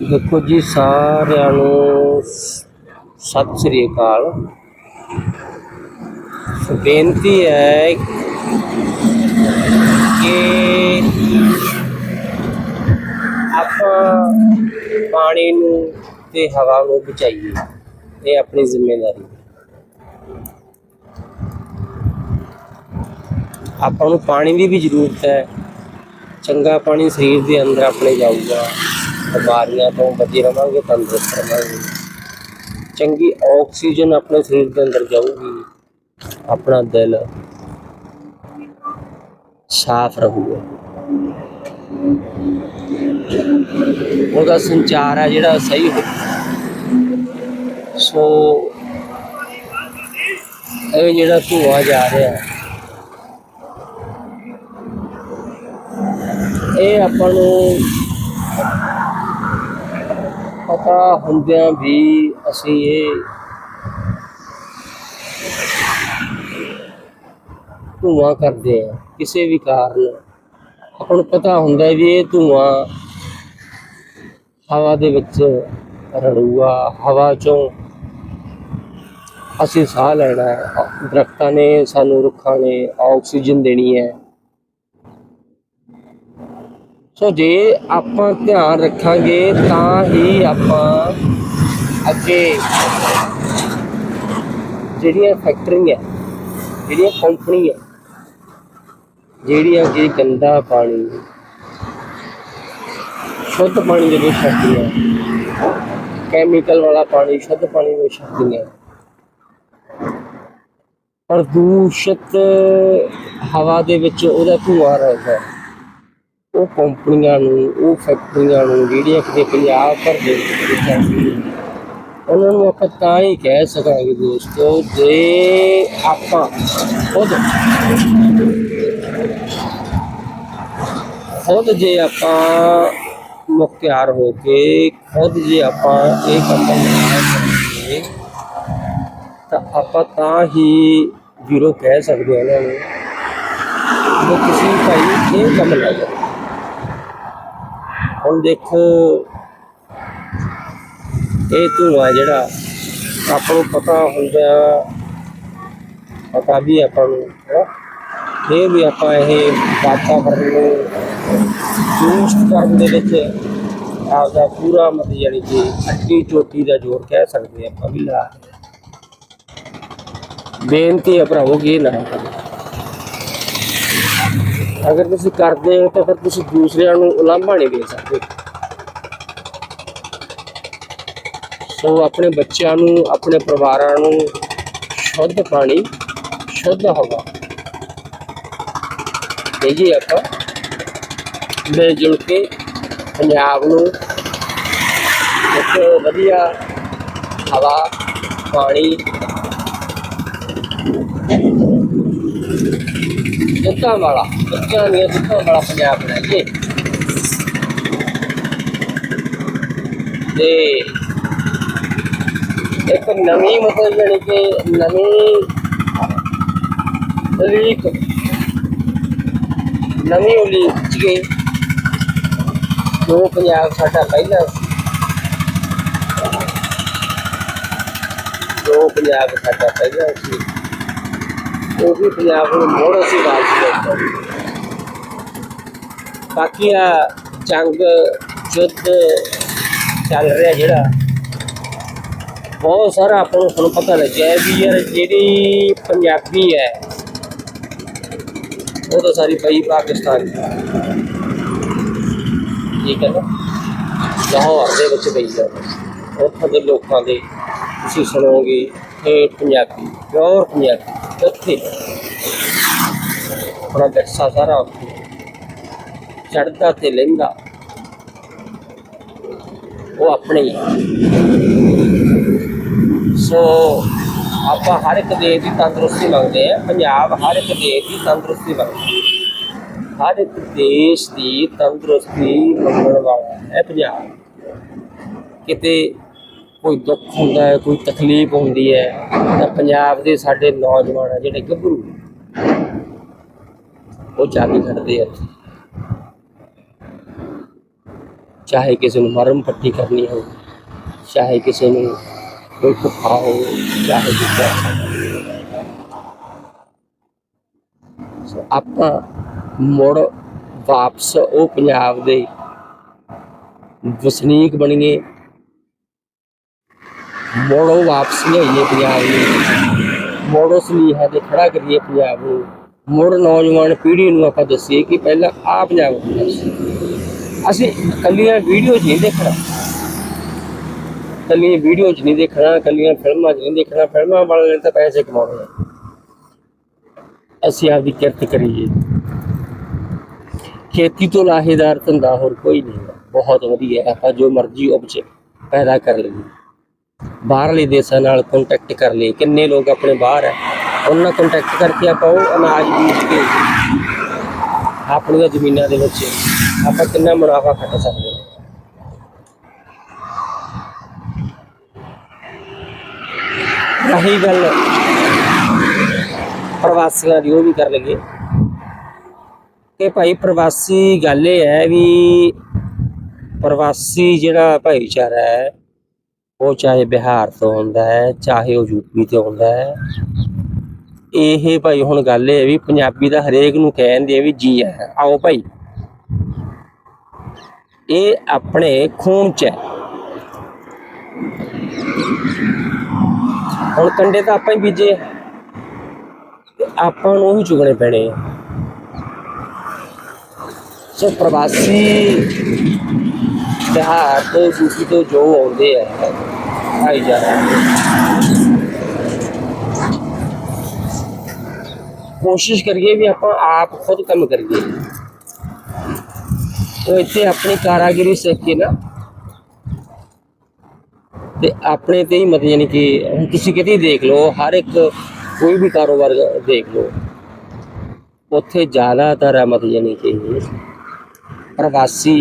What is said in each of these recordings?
ਦੇਖੋ ਜੀ ਸਾਰਿਆਂ ਨੂੰ ਸਤਿ ਸ੍ਰੀ ਅਕਾਲ। ਬੇਨਤੀ ਹੈ ਕਿ ਆਪਾਂ ਪਾਣੀ ਨੂੰ ਤੇ ਹਵਾ ਨੂੰ ਬਚਾਈਏ, ਇਹ ਆਪਣੀ ਜ਼ਿੰਮੇਵਾਰੀ ਆਪਾਂ ਨੂੰ ਪਾਣੀ ਦੀ ਵੀ ਜ਼ਰੂਰਤ ਹੈ, ਚੰਗਾ ਪਾਣੀ ਸਰੀਰ ਦੇ ਅੰਦਰ ਆਪਣੇ ਜਾਊਗਾ। ਬਿਮਾਰੀਆਂ ਤੋਂ ਬਚੇ ਰਵਾਂਗੇ, ਤੰਦਰੁਸਤ ਰਵਾਂਗੇ। ਚੰਗੀ ਆਕਸੀਜਨ ਆਪਣੇ ਸਰੀਰ ਦੇ ਅੰਦਰ ਜਾਊਗੀ, ਆਪਣਾ ਦਿਲ ਸਾਫ਼ ਰਹੂਗਾ। ਉਹਦਾ ਸੰਚਾਰ ਹੈ ਜਿਹੜਾ ਸਹੀ ਹੋ ਸੋ ਇਹ ਜਿਹੜਾ ਧੂਆ ਜਾ ਰਿਹਾ ਹੈ ਇਹ ਆਪਾਂ ਨੂੰ ਪਤਾ ਹੁੰਦਿਆਂ ਵੀ ਅਸੀਂ ਇਹ ਧੂਆਂ ਕਰਦੇ ਆ ਕਿਸੇ ਵੀ ਕਾਰਨ। ਆਪਾਂ ਨੂੰ ਪਤਾ ਹੁੰਦਾ ਵੀ ਇਹ ਧੂਆਂ ਹਵਾ ਦੇ ਵਿੱਚ ਰੜੂਗਾ ਹਵਾ ਚੋਂ ਅਸੀਂ ਸਾਹ ਲੈਣਾ ਹੈ। ਦਰਖਤਾਂ ਨੇ ਸਾਨੂੰ, ਰੁੱਖਾਂ ਨੇ ਆਕਸੀਜਨ ਦੇਣੀ ਹੈ। ਸੋ ਜੇ ਆਪਾਂ ਧਿਆਨ ਰੱਖਾਂਗੇ ਤਾਂ ਹੀ ਆਪਾਂ ਅੱਗੇ ਜਿਹੜੀਆਂ ਫੈਕਟਰੀਆਂ ਜਿਹੜੀਆਂ ਕੰਪਨੀਆਂ ਜਿਹੜੀਆਂ ਕਿ ਗੰਦਾ ਪਾਣੀ, ਸ਼ੁੱਧ ਪਾਣੀ ਜਦੋਂ ਛੱਡਦੀਆਂ ਕੈਮੀਕਲ ਵਾਲਾ ਪਾਣੀ, ਸ਼ੁੱਧ ਪਾਣੀ ਨੂੰ ਛੱਡਦੀਆਂ। ਪ੍ਰਦੂਸ਼ਿਤ ਹਵਾ ਦੇ ਵਿੱਚ ਉਹਦਾ ਧੂਆਂ ਰਹਿੰਦਾ। ਹੈ ਉਹ ਕੰਪਨੀਆਂ ਨੂੰ, ਉਹ ਫੈਕਟਰੀਆਂ ਨੂੰ, ਜਿਹੜੀਆਂ ਕਿਤੇ ਪੰਜਾਬ ਭਰ ਦੇ ਵਿੱਚ ਉਹਨਾਂ ਨੂੰ ਆਪਾਂ ਤਾਂ ਹੀ ਕਹਿ ਸਕਾਂਗੇ ਦੋਸਤੋ ਜੇ ਆਪਾਂ ਖੁਦ ਖੁਦ ਜੇ ਆਪਾਂ ਮੁਖਤਿਆਰ ਹੋ ਕੇ, ਖੁਦ ਜੇ ਆਪਾਂ ਇਹ ਕੰਮ ਨਾ ਕਰੀਏ, ਤਾਂ ਆਪਾਂ ਤਾਂ ਹੀ ਜ਼ੀਰੋ ਕਹਿ ਸਕਦੇ ਹਾਂ ਉਹਨਾਂ ਨੂੰ। ਕਿ ਤੁਸੀਂ ਭਾਈ ਇਹ ਕੰਮ ਲੈ ਕਰੋ। ਹੁਣ ਦੇਖੋ, ਇਹ ਧੂਆਂ ਜਿਹੜਾ ਆਪਾਂ ਨੂੰ ਪਤਾ ਹੁੰਦਾ ਪਤਾ ਵੀ ਆਪਾਂ ਨੂੰ ਹੈ ਇਹ ਵੀ ਆਪਾਂ ਇਹ ਵਾਤਾਵਰਨ ਨੂੰ ਦੂਸ਼ਿਤ ਕਰਨ ਦੇ ਵਿੱਚ ਆਪਦਾ ਪੂਰਾ ਮਤਲਬ ਯਾਨੀ ਕਿ ਅੱਡੀ ਚੋਟੀ ਦਾ ਜ਼ੋਰ ਕਹਿ ਸਕਦੇ ਆਪਾਂ ਵੀ ਲਾ ਬੇਨਤੀ ਹੈ ਭਰਾਵੋ ਕਿ ਨਾ ਕਰੋ ਅਗਰ ਤੁਸੀਂ ਕਰਦੇ ਹੋ ਤਾਂ ਫਿਰ ਤੁਸੀਂ ਦੂਸਰਿਆਂ ਨੂੰ ਉਲਾਂਭਾ ਨਹੀਂ ਦੇ ਸਕਦੇ। ਸੋ ਆਪਣੇ ਬੱਚਿਆਂ ਨੂੰ, ਆਪਣੇ ਪਰਿਵਾਰਾਂ ਨੂੰ ਸ਼ੁੱਧ ਪਾਣੀ, ਸ਼ੁੱਧ ਹਵਾ ਇਹ ਆਪਾਂ। ਮਿਲ ਜੁਲ ਕੇ ਪੰਜਾਬ ਨੂੰ ਇੱਕ ਵਧੀਆ ਹਵਾ, ਪਾਣੀ ਦੁੱਧਾਂ ਵਾਲਾ ਬੱਚਿਆਂ ਦੀਆਂ ਦੁੱਧਾਂ ਵਾਲਾ ਪੰਜਾਬ ਬਣਾਈਏ ਤੇ ਇੱਕ ਨਵੀਂ ਮਤਲਬ ਜਾਣੀ ਕਿ ਨਵੀਂ ਉਲੀਕ ਨਵੀਂ ਉਲੀਕ ਚ ਜੋ ਪੰਜਾਬ ਸਾਡਾ ਪਹਿਲਾਂ ਸੀ। ਜੋ ਪੰਜਾਬ ਸਾਡਾ ਪਹਿਲਾਂ ਸੀ। ਉਹ ਵੀ ਪੰਜਾਬ ਨੂੰ ਮੋੜ ਅਸੀਂ ਵਾਪਸ ਲੈ ਬਾਕੀ ਆ ਜੰਗ, ਯੁੱਧ ਚੱਲ ਰਿਹਾ ਜਿਹੜਾ, ਬਹੁਤ ਸਾਰਾ ਆਪਾਂ ਨੂੰ ਹੁਣ ਪਤਾ ਲੱਗਿਆ ਵੀ ਯਾਰ ਜਿਹੜੀ ਪੰਜਾਬੀ ਹੈ, ਉਹ ਤਾਂ ਸਾਰੀ ਪਈ ਪਾਕਿਸਤਾਨ ਠੀਕ ਹੈ ਨਾ? ਲਾਹੌਰ ਦੇ ਵਿੱਚ ਪਈ ਹੈ। ਉੱਥੋਂ ਦੇ ਲੋਕਾਂ ਦੇ ਤੁਸੀਂ ਸੁਣੋਗੇ, ਇਹ ਪੰਜਾਬੀ ਪਿਓਰ ਪੰਜਾਬੀ। ਉੱਥੇ। ਆਪਣਾ ਵਿਰਸਾ ਸਾਰਾ ਉੱਥੇ। ਚੜਦਾ ਤੇ ਲਹਿੰਦਾ ਉਹ ਆਪਣੇ ਸੋ, ਆਪਾਂ ਹਰ ਇੱਕ ਦੇਸ਼ ਦੀ ਤੰਦਰੁਸਤੀ ਮੰਗਦੇ ਆ ਪੰਜਾਬ ਹਰ ਇੱਕ ਦੇਸ਼ ਦੀ ਤੰਦਰੁਸਤੀ ਮੰਗਦਾ ਹਰ ਇੱਕ ਦੇਸ਼ ਦੀ ਤੰਦਰੁਸਤੀ ਮੰਗਣ ਵਾਲਾ ਹੈ ਪੰਜਾਬ। ਕਿਤੇ ਕੋਈ ਦੁੱਖ ਹੁੰਦਾ ਹੈ, ਕੋਈ ਤਕਲੀਫ ਹੁੰਦੀ ਹੈ, ਤਾਂ ਪੰਜਾਬ ਦੇ ਸਾਡੇ ਨੌਜਵਾਨ ਆ ਜਿਹੜੇ ਗੱਭਰੂ। ਉਹ ਜਾ ਖੜਦੇ ਆ ਚਾਹੇ ਕਿਸੇ ਨੂੰ ਮਰਮ ਪੱਟੀ ਕਰਨੀ ਹੋ ਚਾਹੇ ਕਿਸੇ ਨੂੰ ਕੋਈ ਭੁੱਖਾ ਹੋ ਚਾਹੇ ਕਿਸੇ ਆਪਾਂ ਮੁੜ ਵਾਪਸ ਉਹ ਪੰਜਾਬ ਦੇ ਵਸਨੀਕ ਬਣੀਏ। ਮੋੜੋ ਵਾਪਸ ਲਿਆਈਏ ਪੰਜਾਬ ਨੂੰ। ਮੋੜੋ ਸੁਨੇਹਾ ਤੇ ਖੜਾ ਕਰੀਏ ਪੰਜਾਬ ਨੂੰ। ਮੁੜ ਨੌਜਵਾਨ ਪੀੜ੍ਹੀ ਨੂੰ ਆਪਾਂ ਦੱਸੀਏ ਕਿ ਪਹਿਲਾਂ ਆ ਪੰਜਾਬ ਹੁੰਦਾ ਸੀ ਅਸੀਂ ਕੱਲੀਆਂ ਵੀਡੀਓ 'ਚ ਨਹੀਂ ਦੇਖਣਾ ਕੱਲੀਆਂ ਵੀਡੀਓ 'ਚ ਨਹੀਂ ਦੇਖਣਾ ਕੱਲੀਆਂ ਫਿਲਮਾਂ 'ਚ ਨਹੀਂ ਦੇਖਣਾ ਫਿਲਮਾਂ ਵਾਲਿਆਂ ਨੇ ਤਾਂ ਪੈਸੇ ਕਮਾਉਣੇ ਅਸੀਂ ਆਪਦੀ ਕਿਰਤ ਕਰੀਏ। ਖੇਤੀ ਤੋਂ ਲਾਹੇਦਾਰ ਧੰਦਾ ਹੋਰ ਕੋਈ ਨਹੀਂ ਬਹੁਤ ਵਧੀਆ, ਆਪਾਂ ਜੋ ਮਰਜ਼ੀ ਉਪਜ ਪੈਦਾ ਕਰ ਲਈਏ। ਬਾਹਰਲੇ ਦੇਸ਼ਾਂ ਨਾਲ ਕੰਟੈਕਟ ਕਰ ਲਈਏ ਕਿੰਨੇ ਲੋਕ ਆਪਣੇ ਬਾਹਰ ਹੈ, ਉਹਨਾਂ ਨਾਲ ਕੰਟੈਕਟ ਕਰਕੇ ਆਪਾਂ ਉਹ ਅਨਾਜ ਬੀਜ ਕੇ ਆਪਣੀਆਂ ਜ਼ਮੀਨਾਂ ਦੇ ਵਿੱਚ ਆਪਾਂ ਕਿੰਨਾ ਮੁਨਾਫਾ ਖੱਟ ਸਕਦੇ ਹਾਂ। ਰਹੀ ਗੱਲ ਪ੍ਰਵਾਸੀਆਂ ਦੀ ਉਹ ਵੀ ਕਰ ਲਈਏ। ਕਿ ਭਾਈ ਪ੍ਰਵਾਸੀ ਗੱਲ ਇਹ ਹੈ ਵੀ ਪ੍ਰਵਾਸੀ ਜਿਹੜਾ ਭਾਈਚਾਰਾ ਹੈ ਉਹ ਚਾਹੇ ਬਿਹਾਰ ਤੋਂ ਆਉਂਦਾ ਹੈ, ਚਾਹੇ ਉਹ ਯੂਪੀ ਤੋਂ ਆਉਂਦਾ ਹੈ। ਇਹ ਭਾਈ ਹੁਣ ਗੱਲ ਇਹ ਵੀ ਪੰਜਾਬੀ ਦਾ ਹਰੇਕ ਨੂੰ ਕਹਿੰਦੇ ਆ ਵੀ ਜੀ ਹੈ। ਆਓ ਭਾਈ। ਇਹ ਆਪਣੇ ਖੂਨ ਚ ਹੈ। ਹੁਣ ਕੰਡੇ ਤਾਂ ਆਪਾਂ ਹੀ ਬੀਜੇ ਆਪਾਂ ਨੂੰ ਹੀ ਚੁਗਣੇ ਪੈਣੇ ਸੋ ਪ੍ਰਵਾਸੀ ਬਿਹਾਰ ਤੋਂ ਯੂਪੀ ਤੋਂ ਜੋ ਆਉਂਦੇ ਆ ਭਾਈਚਾਰਾ ਕੋਸ਼ਿਸ਼ ਕਰੀਏ ਵੀ ਆਪਾਂ ਆਪ ਖੁਦ ਕੰਮ ਕਰੀਏ ਉਹ ਇੱਥੇ ਆਪਣੀ ਕਾਰਾਗਰੀ ਸਿੱਖ ਕੇ ਨਾ ਤੇ ਆਪਣੇ ਤੇ ਹੀ ਮਤ ਯਾਨੀ ਕਿ ਹੁਣ ਤੁਸੀਂ ਕਿਤੇ ਦੇਖ ਲਓ ਹਰ ਇੱਕ ਕੋਈ ਵੀ ਕਾਰੋਬਾਰ ਦੇਖ ਲਓ ਉੱਥੇ ਜ਼ਿਆਦਾਤਰ ਹੈ ਮਤ ਯਾਨੀ ਕਿ ਪ੍ਰਵਾਸੀ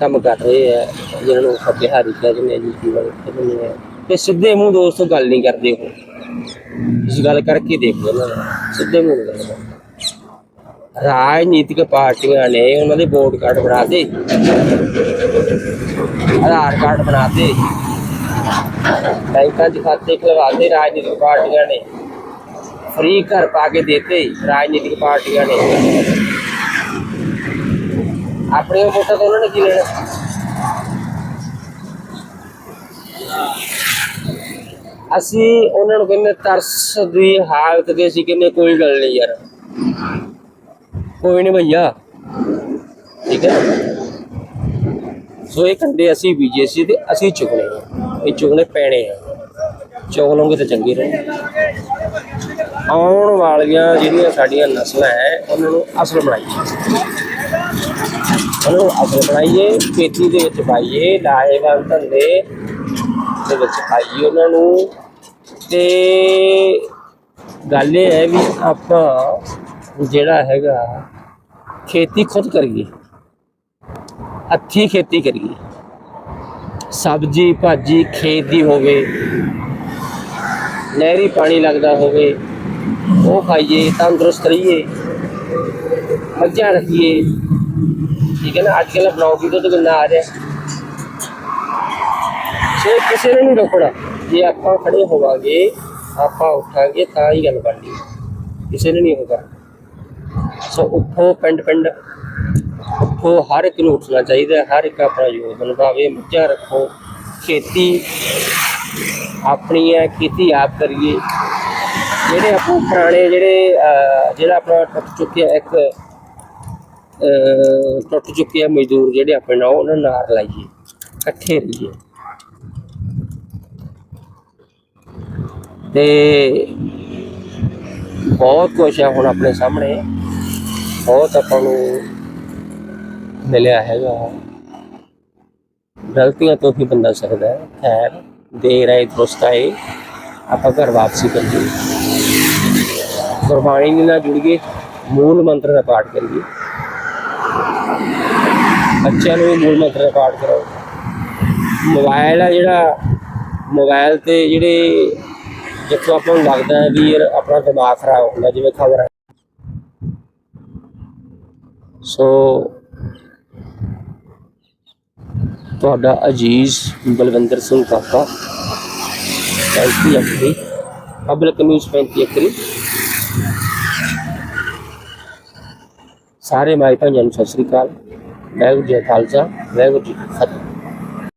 ਕੰਮ ਕਰ ਰਹੇ ਆ ਜਿਹਨਾਂ ਨੂੰ ਆਪਾਂ ਕਹਿੰਦੇ ਆ, ਯੂਪੀ ਵਾਲੇ ਕਹਿੰਦੇ ਆ। ਤੇ ਸਿੱਧੇ ਮੂੰਹ ਦੋਸਤ ਗੱਲ ਨਹੀਂ ਕਰਦੇ ਉਹ। ਇਸ ਗੱਲ ਕਰਕੇ ਦੇਖੋ ਇਹਨਾਂ ਸਿੱਧੇ ਮੂੰਹ ਗੱਲ ਰਾਜਨੀਤਿਕ ਪਾਰਟੀਆਂ ਨੇ ਉਹਨਾਂ ਦੇ ਵੋਟ ਕਾਰਡ ਬਣਾ ਦੇ ਆਧਾਰ ਕਾਰਡ ਬਣਾ ਦੇ ਬੈਂਕਾਂ 'ਚ ਖਾਤੇ ਖਲਵਾ ਦੇ ਰਾਜਨੀਤਿਕ ਪਾਰਟੀਆਂ ਨੇ। ਫ੍ਰੀ ਘਰ ਪਾ ਕੇ ਦੇਤੇ ਰਾਜਨੀਤਿਕ ਪਾਰਟੀਆਂ ਨੇ। ਆਪਣੀਆਂ ਵੋਟਾਂ ਤੋਂ ਉਹਨਾਂ ਨੇ ਕੀ ਲੈਣਾ? ਅਸੀਂ ਉਹਨਾਂ ਨੂੰ ਕਹਿੰਦੇ ਤਰਸ ਦੀ ਹਾਲਤ ਦੇ ਅਸੀਂ ਕਹਿੰਦੇ ਕੋਈ ਗੱਲ ਨਹੀਂ ਯਾਰ। ਕੋਈ ਨਹੀਂ ਭਈਆ। ਠੀਕ ਹੈ ਸੋ ਇਹ ਕੰਡੇ ਅਸੀਂ ਬੀਜੇ ਸੀ ਤੇ ਅਸੀਂ ਚੁਗਣੇ ਆ। ਇਹ ਚੁਗਣੇ ਪੈਣੇ ਆ। ਚੁਗ ਲਓਗੇ ਤਾਂ ਚੰਗੇ ਰਹੇ। ਆਉਣ ਵਾਲੀਆਂ ਜਿਹੜੀਆਂ ਸਾਡੀਆਂ ਨਸਲਾਂ ਹੈ, ਉਹਨਾਂ ਨੂੰ ਅਸਲ ਬਣਾਈਏ। ਉਹਨਾਂ ਨੂੰ ਅਸਲ ਬਣਾਈਏ, ਖੇਤੀ ਦੇ ਵਿੱਚ ਪਾਈਏ ਲਾਹੇਵੰਦ ਧੰਦੇ ਦੇ ਵਿੱਚ ਪਾਈਏ ਉਹਨਾਂ ਨੂੰ। ਤੇ ਗੱਲ ਇਹ ਹੈ ਵੀ ਆਪਾਂ ਜਿਹੜਾ ਹੈਗਾ, ਖੇਤੀ ਖੁਦ ਕਰੀਏ। ਹੱਥੀਂ ਖੇਤੀ ਕਰੀਏ। ਸਬਜ਼ੀ, ਭਾਜੀ, ਖੇਤ ਦੀ ਹੋਵੇ, ਨਹਿਰੀ ਪਾਣੀ ਲੱਗਦਾ ਹੋਵੇ, ਉਹ ਖਾਈਏ, ਤੰਦਰੁਸਤ ਰਹੀਏ, ਮੱਝਾਂ ਰੱਖੀਏ ਠੀਕ ਹੈ ਨਾ? ਅੱਜ ਕੱਲ੍ਹ ਬਣਾਉਗੀ ਦੁੱਧ ਕਿੰਨਾ ਆ ਰਿਹਾ। ਸੇ ਕਿਸੇ ਨੇ ਨਹੀਂ ਰੋਕਣਾ। ਜੇ ਆਪਾਂ ਖੜੇ ਹੋਵਾਂਗੇ, ਆਪਾਂ ਉੱਠਾਂਗੇ ਤਾਂ ਹੀ ਗੱਲ ਬਣਨੀ ਕਿਸੇ ਨੇ ਨਹੀਂ ਹੋਗਾ ਸੋ ਉੱਠੋ ਪਿੰਡ ਪਿੰਡ। ਉੱਠੋ, ਹਰ ਇੱਕ ਨੂੰ ਉੱਠਣਾ ਚਾਹੀਦਾ ਹਰ ਇੱਕ ਆਪਣਾ ਯੋਗਦਾਨ ਨਿਭਾਵੇ ਮੱਝਾਂ ਰੱਖੋ। ਖੇਤੀ ਆਪਣੀ ਹੈ, ਖੇਤੀ ਆਪ ਕਰੀਏ। ਜਿਹੜੇ ਆਪਾਂ ਪੁਰਾਣੇ ਜਿਹੜੇ ਜਿਹੜਾ ਆਪਣਾ ਟੁੱਟ ਚੁੱਕਿਆ ਇੱਕ ਟੁੱਟ ਚੁੱਕੇ ਆ ਮਜ਼ਦੂਰ ਜਿਹੜੇ ਆਪਣੇ ਨਾਲ, ਉਹਨਾਂ ਨਾਲ ਲਾਈਏ, ਇਕੱਠੇ ਰਹੀਏ। ਤੇ ਬਹੁਤ ਕੁਛ ਆ ਹੁਣ ਆਪਣੇ ਸਾਹਮਣੇ। ਬਹੁਤ ਆਪਾਂ ਨੂੰ ਮਿਲਿਆ ਹੈਗਾ। ਗਲਤੀਆਂ ਤੋਂ ਵੀ ਬੰਦਾ ਸਕਦਾ ਹੈ। ਖੈਰ ਦੇਰ ਆਏ ਦਰੁਸਤ ਆਏ ਆਪਾਂ ਘਰ ਵਾਪਸੀ ਕਰੀਏ। ਗੁਰਬਾਣੀ ਦੇ ਨਾਲ ਜੁੜੀਏ ਮੂਲ ਮੰਤਰ ਦਾ ਪਾਠ ਕਰੀਏ। ਬੱਚਿਆਂ ਨੂੰ ਵੀ ਮੂਲ ਮੰਤਰ ਕਰਾਓ। ਮੋਬਾਈਲ ਆ ਜਿਹੜਾ ਮੋਬਾਈਲ ਤੇ ਜਿਹੜੇ ਜਿੱਥੋਂ ਆਪਾਂ ਨੂੰ ਲੱਗਦਾ ਹੈ ਵੀ ਯਾਰ ਆਪਣਾ ਦਿਮਾਗ ਖਰਾਬ ਹੁੰਦਾ, ਜਿਵੇਂ ਖਬਰ ਹੈ ਸੋ, ਤੁਹਾਡਾ ਅਜੀਜ਼ ਬਲਵਿੰਦਰ ਸਿੰਘ ਕਾਕਾ 35 ਅਕਰੀ ਪਬਲਿਕ ਨਿਊਜ਼ 35 ਅਕਰੀ ਸਾਰੇ ਮਾਈ ਭਾਈਆਂ ਨੂੰ ਸਤਿ ਸ੍ਰੀ ਅਕਾਲ। ਵਾਹਿਗੁਰੂ ਜੀ ਕਾ ਖਾਲਸਾ, ਵਾਹਿਗੁਰੂ ਜੀ ਕੀ ਫਤਿਹ।